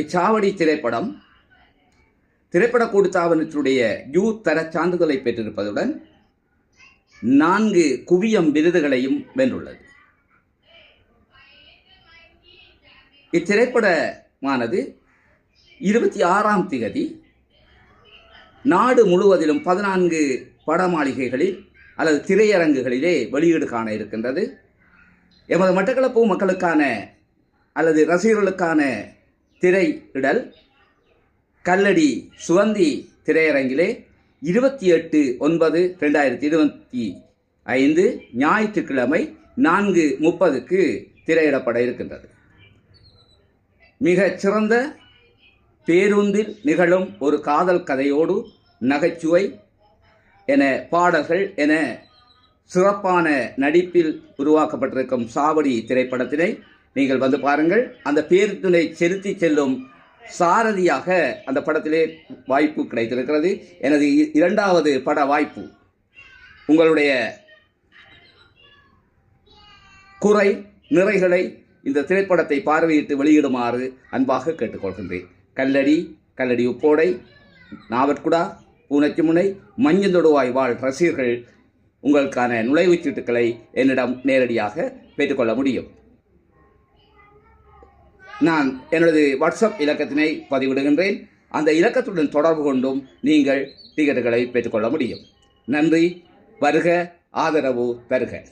இச்சாவடி திரைப்படம் திரைப்பட கூடுத்தாவனத்துடைய யூ தர சான்றிதழை பெற்றிருப்பதுடன் நான்கு குவியம் விருதுகளையும் வென்றுள்ளது. இத்திரைப்படமானது இருபத்தி ஆறாம் திகதி நாடு முழுவதிலும் பதினான்கு படமாளிகைகளில் அல்லது திரையரங்குகளிலே வெளியீடு காண இருக்கின்றது. எமது மட்டக்களப்பு மக்களுக்கான அல்லது ரசிகர்களுக்கான திரையிடல் கல்லடி சுவந்தி திரையரங்கிலே இருபத்தி எட்டு ஒன்பது ரெண்டாயிரத்தி இருபத்தி ஐந்து ஞாயிற்றுக்கிழமை நான்கு முப்பதுக்கு திரையிடப்பட இருக்கின்றது. மிகச் சிறந்த பேருந்தில் நிகழும் ஒரு காதல் கதையோடு நகைச்சுவை என பாடல்கள் என சிறப்பான நடிப்பில் உருவாக்கப்பட்டிருக்கும் சாவடி திரைப்படத்தினை நீங்கள் வந்து பாருங்கள். அந்த பேருந்தினை செலுத்தி செல்லும் சாரதியாக அந்த படத்திலே வாய்ப்பு கிடைத்திருக்கிறது. எனது இ- இரண்டாவது பட வாய்ப்பு. உங்களுடைய குறை நிறைகளை இந்த திரைப்படத்தை பார்வையிட்டு வெளியிடுமாறு அன்பாக கேட்டுக்கொள்கின்றேன். கல்லடி கல்லடி உப்போடை நாவற்குடா பூனச்சிமுனை மஞ்சந்தொடுவாய் வாழ் ரசிகர்கள் உங்களுக்கான நுழைவுச் சீட்டுக்களை என்னிடம் நேரடியாக பெற்றுக்கொள்ள முடியும். நான் எனது வாட்ஸ்அப் இலக்கத்தினை பதிவிடுகின்றேன். அந்த இலக்கத்துடன் தொடர்பு கொண்டும் நீங்கள் டிக்கெட்டுகளை பெற்றுக்கொள்ள முடியும். நன்றி. வருக. ஆதரவு பெறுக.